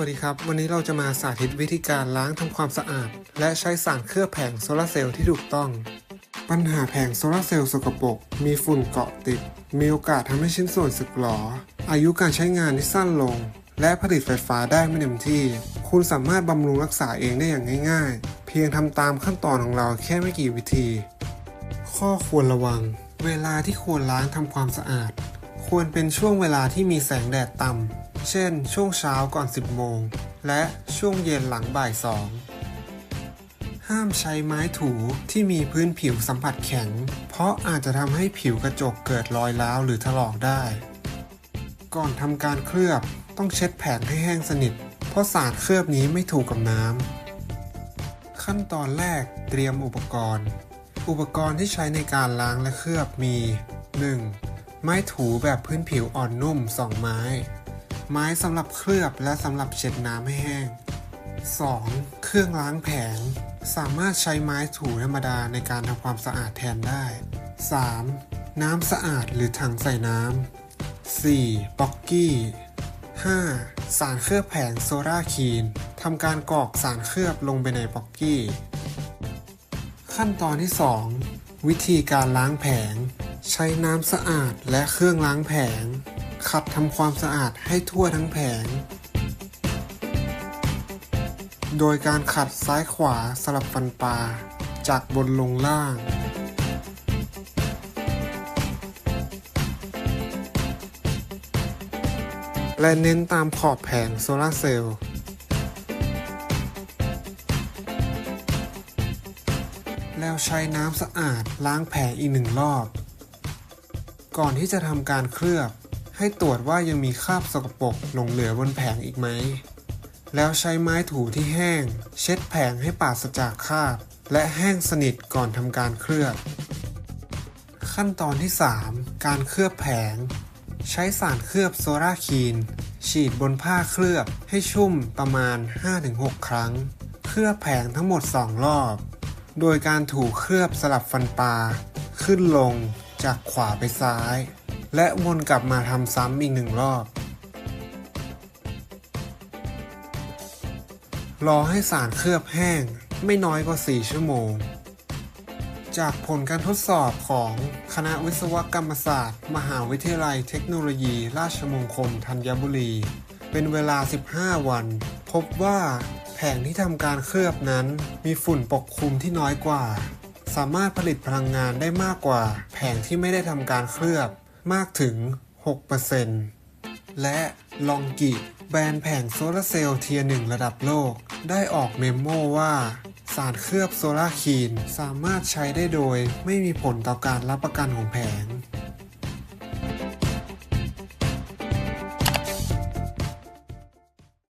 วัสดีครับ วันนี้เราจะมาสาธิตวิธีการล้างทำความสะอาด และใช้สารเคลือบแผงโซลาร์เซลล์ที่ถูกต้อง ปัญหาแผงโซลาร์เซลล์สกปรกมีฝุ่นเกาะติด มีโอกาสทำให้ชิ้นส่วนสึกหรอ อายุการใช้งานที่สั้นลง และผลิตไฟฟ้าได้ไม่เต็มที่ คุณสามารถบำรุงรักษาเองได้อย่างง่ายๆ เพียงทำตามขั้นตอนของเราแค่ไม่กี่วิธี ข้อควรระวัง เวลาที่ควรล้างทำความสะอาด ควรเป็นช่วงเวลาที่มีแสงแดดต่ำ เช่น ช่วงเช้าก่อน 10 โมง และช่วงเย็นหลังบ่าย2ห้ามใช้ไม้ถูที่มีพื้นผิวสัมผัสแข็ง เพราะอาจจะทำให้ผิวกระจกเกิดรอยร้าวหรือถลอกได้ ก่อนทำการเคลือบต้องเช็ดแผงให้แห้งสนิท เพราะสารเคลือบนี้ไม่ถูกกับน้ำ ขั้นตอนแรกเตรียมอุปกรณ์ อุปกรณ์ที่ใช้ในการล้างและเคลือบมี 1. ไม้ถูแบบพื้นผิวอ่อนนุ่ม 2 ไม้ ไม้สำหรับเคลือบและสำหรับเช็ดน้ำให้แห้ง 2. เครื่องล้างแผง สามารถใช้ไม้ถูธรรมดาในการทำความสะอาดแทนได้ 3. น้ำสะอาดหรือถังใส่น้ำ 4. ป๊อกกี้ 5. สารเคลือบแผงโซราคีนทำการกรอกสารเคลือบลงไปในป๊อกกี้ ขั้นตอนที่ 2 วิธีการล้างแผง ใช้น้ำสะอาดและเครื่องล้างแผง ขัดทำความสะอาดให้ทั่วทั้งแผง โดยการขัดซ้ายขวาสลับฟันปลาจากบนลงล่าง และเน้นตามขอบแผงโซลาร์เซลล์แล้วใช้น้ำสะอาดล้างแผงอีกหนึ่งรอบ ก่อนที่จะทำการเคลือบ ให้ตรวจว่ายังมีคราบสกปรกหลงเหลือบนแผงอีกไหม แล้วใช้ไม้ถูที่แห้ง เช็ดแผงให้ปราศจากคราบ และแห้งสนิทก่อนทำการเคลือบ ขั้นตอนที่ 3 การเคลือบแผง ใช้สารเคลือบโซราคีน ฉีดบนผ้าเคลือบให้ชุ่มประมาณ 5-6 ครั้ง เคลือบแผงทั้งหมด 2 รอบ โดยการถูเคลือบสลับฟันปลาขึ้นลงจากขวาไปซ้าย และวนกลับมาทำซ้ำอีกหนึ่งรอบ รอให้สารเคลือบแห้งไม่น้อยกว่า 4 ชั่วโมง จากผลการทดสอบของคณะวิศวกรรมศาสตร์ มหาวิทยาลัยเทคโนโลยี ราชมงคลธัญบุรี เป็นเวลา 15 วัน พบว่าแผงที่ทำการเคลือบนั้นมีฝุ่นปกคลุมที่น้อยกว่า สามารถผลิตพลังงานได้มากกว่า แผงที่ไม่ได้ทำการเคลือบ มากถึง 6%และลองกิแบรนด์แผงโซลาร์เซลล์เทียร์หนึ่งระดับโลก ได้ออกเมมโมว่า สารเคลือบโซลาร์คีนสามารถใช้ได้โดย ไม่มีผลต่อการรับประกันของแผง